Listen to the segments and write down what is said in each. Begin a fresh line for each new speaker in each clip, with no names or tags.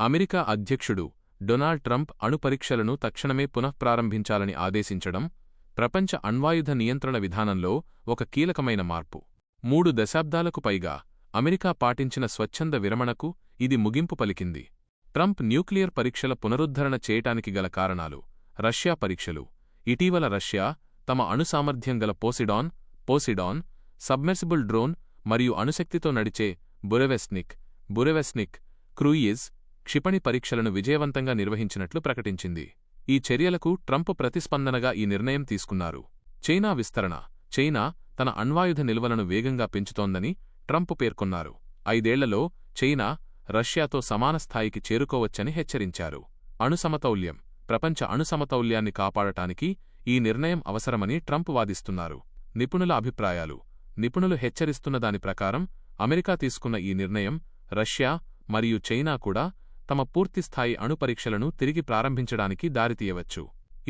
America అధ్యక్షుడు Donald Trump అణుపరీక్షలను తక్షణమే పునఃప్రారంభించాలని ఆదేశించడం ప్రపంచ అణ్వాయుధ నియంత్రణ విధానంలో ఒక కీలకమైన మార్పు. మూడు దశాబ్దాలకు పైగా అమెరికా పాటించిన స్వచ్ఛంద విరమణకు ఇది ముగింపు పలికింది. ట్రంప్ న్యూక్లియర్ పరీక్షల పునరుద్ధరణ చేయటానికి గల కారణాలు రష్యా పరీక్షలు. ఇటీవల రష్యా తమ అణుసామర్థ్యం గల పోసిడాన్ పోసిడాన్ సబ్మెర్సిబుల్ డ్రోన్ మరియు అణుశక్తితో నడిచే బురెవెస్నిక్ బురెవెస్నిక్ క్రూయిజ్ క్షిపణి పరీక్షలను విజయవంతంగా నిర్వహించినట్లు ప్రకటించింది. ఈ చర్యలకు ట్రంప్ ప్రతిస్పందనగా ఈ నిర్ణయం తీసుకున్నారు. చైనా విస్తరణ చైనా తన అణ్వాయుధ నిల్వలను వేగంగా పెంచుతోందని ట్రంప్ పేర్కొన్నారు. ఐదేళ్ళలో చైనా రష్యాతో సమాన స్థాయికి చేరుకోవచ్చని హెచ్చరించారు. అణుసమతౌల్యం ప్రపంచ అణుసమతౌల్యాన్ని కాపాడటానికి ఈ నిర్ణయం అవసరమని ట్రంప్ వాదిస్తున్నారు. నిపుణుల అభిప్రాయాలు నిపుణులు హెచ్చరిస్తున్న దాని ప్రకారం అమెరికా తీసుకున్న ఈ నిర్ణయం రష్యా మరియు చైనా కూడా తమ పూర్తిస్థాయి అణుపరీక్షలను తిరిగి ప్రారంభించడానికి దారితీయవచ్చు.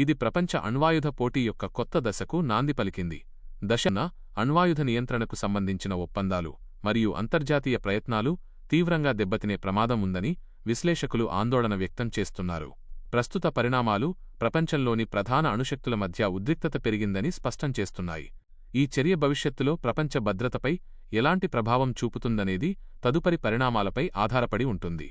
ఇది ప్రపంచ అణ్వాయుధ పోటీ యొక్క కొత్త దశకు నాంది పలికింది. దశన అణ్వాయుధ నియంత్రణకు సంబంధించిన ఒప్పందాలు మరియు అంతర్జాతీయ ప్రయత్నాలు తీవ్రంగా దెబ్బతినే ప్రమాదం ఉందని విశ్లేషకులు ఆందోళన వ్యక్తం చేస్తున్నారు. ప్రస్తుత పరిణామాలు ప్రపంచంలోని ప్రధాన అణుశక్తుల మధ్య ఉద్రిక్తత పెరిగిందని స్పష్టం చేస్తున్నాయి. ఈ చర్య భవిష్యత్తులో ప్రపంచ భద్రతపై ఎలాంటి ప్రభావం చూపుతుందనేది తదుపరి పరిణామాలపై ఆధారపడి ఉంటుంది.